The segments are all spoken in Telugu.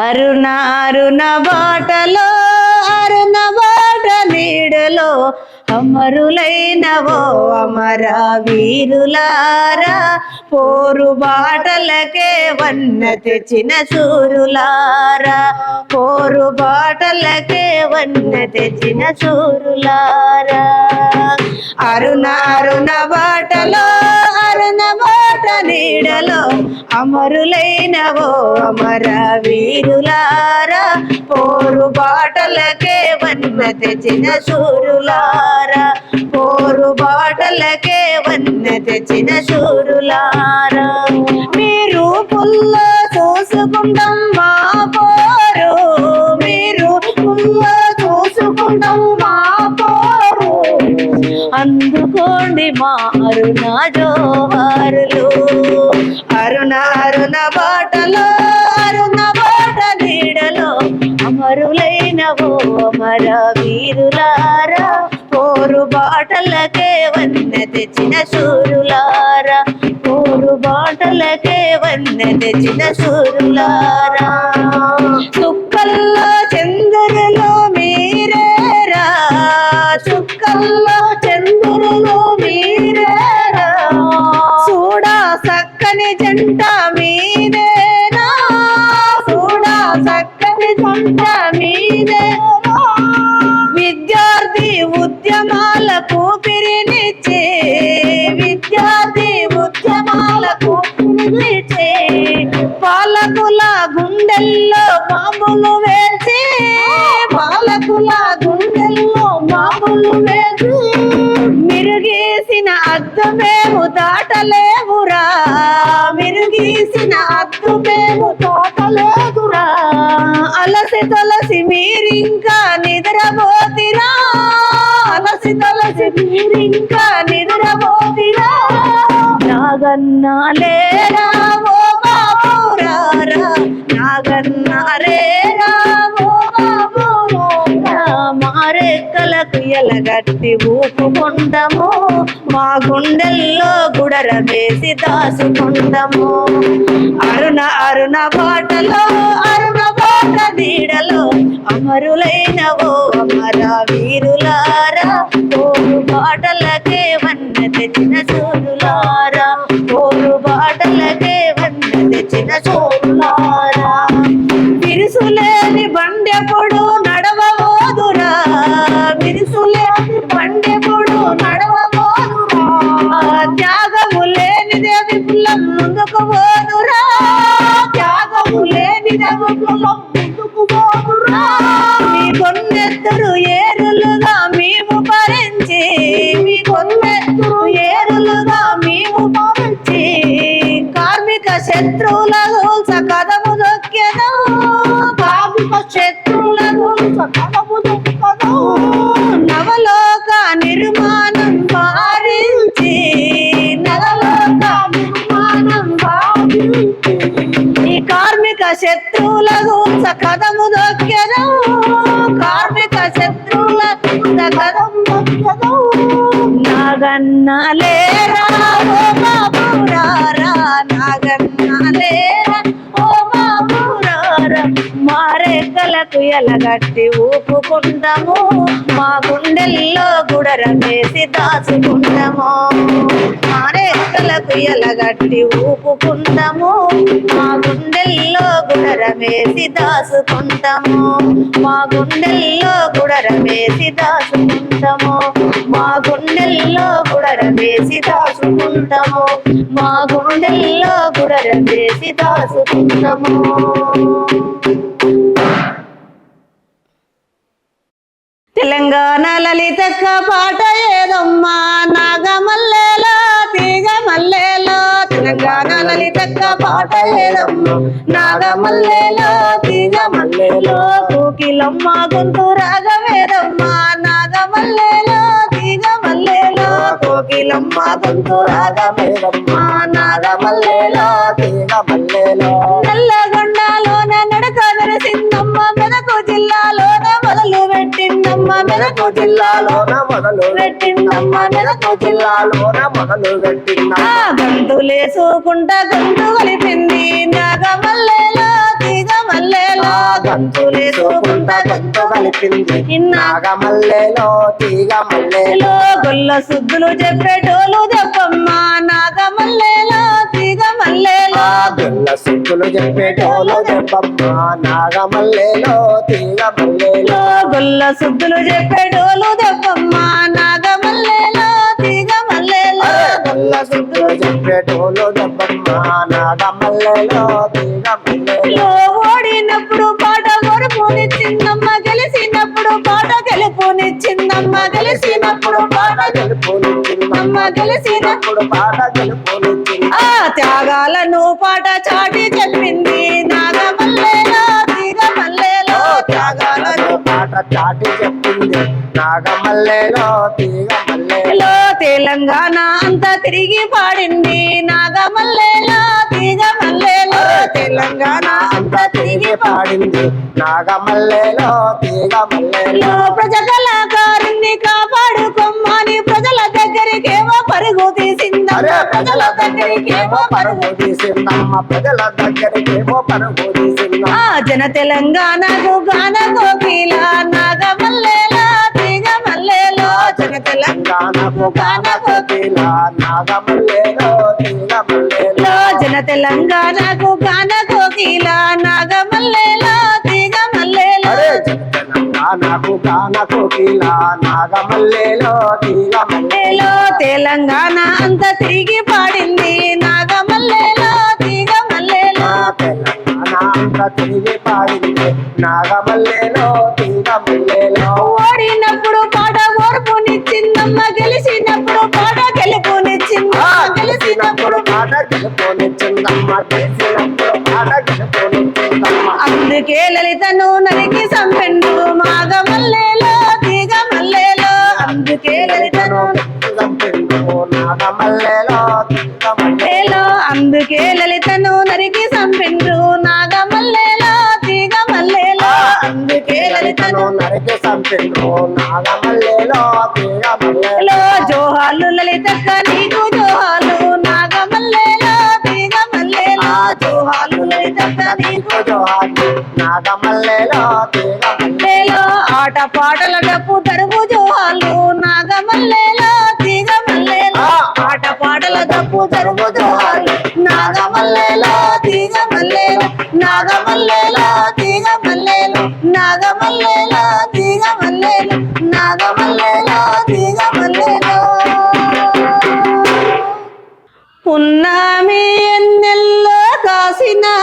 అరుణ అరుణ బాటలో అరుణ బాట నీడలో అమరులైనవో అమర వీరులారా. పోరు బాటలకే వన్న తెచ్చిన సూరులారా. పోరు బాటలకే వన్న తెచ్చిన సూరులారా. అరుణ అరుణ బాటలో నీడలో అమరులైనవో అమర వీరులారా పోరు బాటలకే వన్న తెచ్చిన సూరులారా. పోరు బాటలకే వన్న తెచ్చిన సూరులారా. మీరు పుల్లో చూసుకుంటాం మా పోరు. మీరు పుల్లో చూసుకుంటాం మా పోరు. అందుకోండి మా అరుణ జోహారులు అరుణ అరుణ బాటలో అరుణ బాట నీడలో అమరులైనవో అమర వీరులారా పోరు బాటలకే వన్న తెచ్చిన సూరులారా పోరు బాటలకే వన్న తెచ్చిన సూరులారా. చుక్కల్లో చందరలో పిరినిచ్చే పాలకుల గుండెల్లో మామూలు వేసే పాలకుల గుండెల్లో మామూలు వేసు మిరుగేసిన అద్దమేము దాటలేవురా మిరుగేసిన అద్దమేము దాటలేదురా. అలసి తలసి మీరింకా నిద్రపోతిరా అలసి తలసి మీరింకా నాగన్నా లేరా ఓ బాబురారా నాగన్నా రేరా. ఓ బాబురారా మారెక్కలకు ఎలగట్టి ఊపుకుంటాము మా గుండెల్లో గుడర వేసి దాసుకుంటాము అరుణ అరుణ పాటలో అరుణ పాట నీడలో ఓ అమర వీరులారా ఓ పాటలకే వన్న తెచ్చిన సూరులారా బాటలకే వంద తెచ్చిన సూరులారా. విరుసులేని బండెప్పుడు నడవబోదురా. విరుసులేని బండెప్పుడు నడవబోదురా. త్యాగము లేని దేవి పుల్ల ముందుకు పోదురా. త్యాగము లేని దేవి పుల్ల నిర్మాణం పారించి నవలోక ఈ కార్మిక శత్రువులకు గోల్స కదము కార్మిక శత్రువులకు గోల్స కదము నాగన్న లేరా? ఎలగట్టి ఊపుకుంటాము? మా గుండెల్లో గుడర వేసి దాచుకుంటాము. మారెక్కలకు ఎలగట్టి ఊపుకుంటాము? మా గుండెల్లో గుడర వేసి దాచుకుంటాము. మా గుండెల్లో గుడర వేసి దాచుకుంటాము. మా గుండెల్లో గుడర వేసి దాచుకుంటాము. మా గుండెల్లో గుడర వేసి దాచుకుంటాము. తెలంగాణ లలితక్క పాట ఏదమ్మా? నాగమల్లేలో తీగ మల్లేలో తెలంగాణ లలితక్క పాట ఏదమ్మా? నాగమల్లేలో తీగ మల్లేలో కోకిలమ్మ గొంతు రాగవేదమ్మా? నాగమల్లేలో తీగ మల్లేలో కోకిలమ్మ గొంతు రాగవేదమ్మా? నాగమల్లేలో తీగ మల్లేలో మెదకు జిల్లాలోన మొదలు పెట్టిందమ్మ. మెదకు జిల్లాలోన మొదలు పెట్టిన ఆ గంతులేసుకుంటా గంతు కలిపింది నాగ మల్లెలో తీగ మల్లెలో గంతులేసుకుంటా గంతు కలిపింది ఇన్నా నాగమల్లెలో తీగ మల్లెలో గొల్ల సుద్దులు చెప్పేటోలు దెబ్బమ్మ నాగమల్లేలో తీగ మల్లేలో బిళ్ళ సిక్కులు చెప్పేటోలు దెబ్బమ్మ నాగమల్లెలో తీగ మల్లెలో లో గొల్ల సుద్దులు చెప్పేటోలు దెబ్బమ్మ నాగమల్లేలో తీగ మల్లేలో బిళ్ళ సిక్కులు చెప్పేటోలు దెబ్బమ్మ నాగమల్లెలో తీగ మల్లెలో లో ఓడినప్పుడు పాట ఒరుపునిచ్చిందమ్మ గెలిచినప్పుడు పాట గెలుపునిచ్చిందమ్మ గెలిచినప్పుడు పాట గెలిచినప్పుడు గెలిచినప్పుడు పాట గెలుపునిచ్చింది ఆ త్యాగాలను పాట చాటి చెప్పింది చాటి చెప్పింది. నాగమల్లెలో తీగ మల్లెలో లో తెలంగాణ అంతా తిరిగి పాడింది. నాగమల్లేలో తీగ మల్లేలో తెలంగాణ అంతా తిరిగి పాడింది. నాగమల్లెలో తీగ మల్లెలో ప్రజల దగ్గరికేమో పరుగు తీసిందమ్మ. ప్రజల దగ్గరికేమో పరుగు తీసిందమ్మ. జన తెలంగాణకు గాన కోకిల నాగమల్లేలో తీగ మల్లేలో జన తెలంగాణ తెలంగాణకు గాన కోకిల నాగమల్లెలో తీగ మల్లెలో జన తెలంగాణకు గాన కోకిల నాగమల్లేలో. తెలంగాణకు గాన కోకిల నాగమల్లెలో తీగ మల్లెలో మల్లేలో తెలంగాణ అంతా తిరిగి పాడింది నాగమల్లేలో తీగ మల్లేలో తెలంగాణ అంతా తిరిగి పాడింది నాగమల్లెలో తీగ మల్లెలో ఓడినప్పుడు పాట ఓర్పునిచ్చిందమ్మ గెలిచినప్పుడు పాట గెలుపునిచ్చింది గెలిచినప్పుడు. పాట గెలుపునిచ్చిందమ్మ గెలిచినప్పుడు పాట గెలుపునిచ్చిందమ్మ అందుకే లలితను మల్లెలో అందుకే లలితను నరికి సంపెండు నాగమల్లేలో తీగ మల్లేలో అందుకే లలితను నరికి చంపిండు నాగమల్లెలో తీగ మల్లెలో లో జోహాలు లలితక్క నీకు జోహాలు నాగమల్లేలో తీగ మల్లేలో జోహాలు లలితక్క నీకు జోహాలు నాగమల్లెలో తీగ మల్లెలో లేలో ఆట పాటల డప్పు తరుగు పాటల డప్పు నాగమల్లేలో తీగ మల్లేలు నాగమల్లేలో తీగ మల్లేలు నాగమల్లేలో తీగ మల్లేలు నాగమల్లేలో తీగ మల్లేలు పున్నామి ఎన్నెల్లో కాసినా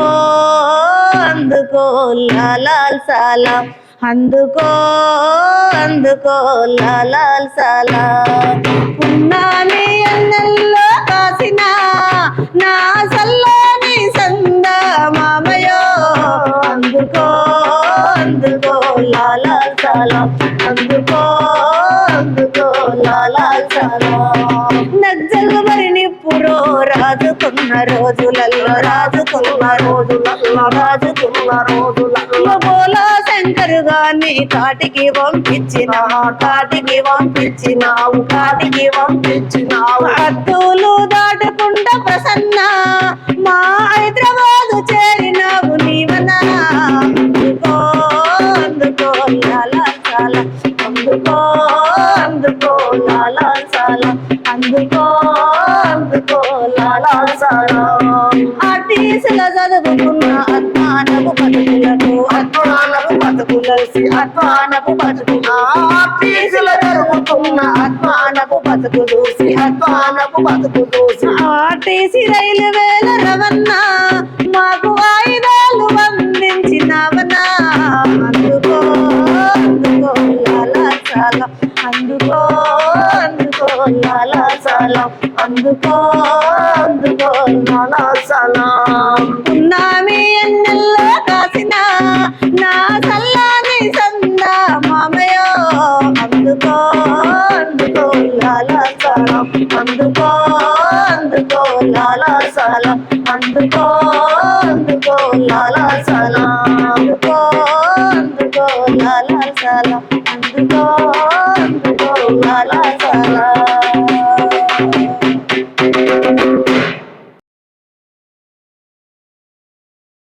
అందుకో అందుకో లాలాల్ సాలా. అందుకో అందుకో లాలాల్ సాలా. పున్నామి అన్నల్లో కాసిన నా సల్లని సంద మామయో. అందుకో అందుకో లాలాల్ సాలా. అందుకో అందుకో లాలాల్ సాలా. నజ్జలు రాజుకున్న రోజులలో రాజుకున్న రోజులలో రాజుకున్న రోజులలో బోలా శంకరు గాని కాటికి పంపించిన కాటికి పంపించినావు కాటికి పంపించినావు. అద్దులు దాటుకుంట ప్రసన్న బతుకులకు అజ్ఞానపు బతుకులసి అజ్ఞానపు బతుకులు ఆర్టీసీల జరుగుతున్న అజ్ఞానపు బతుకు చూసి అజ్ఞానపు బతుకు చూసి. ఆర్టీసీ రైలు వేల రవన్న మాకు ఆయుధాలు అందించినవనా? అందుకో అందుకో లాలా అందుకో అందుకో లాలా అందుకో అందుకో లాలా సలాం. అందుకో లాలా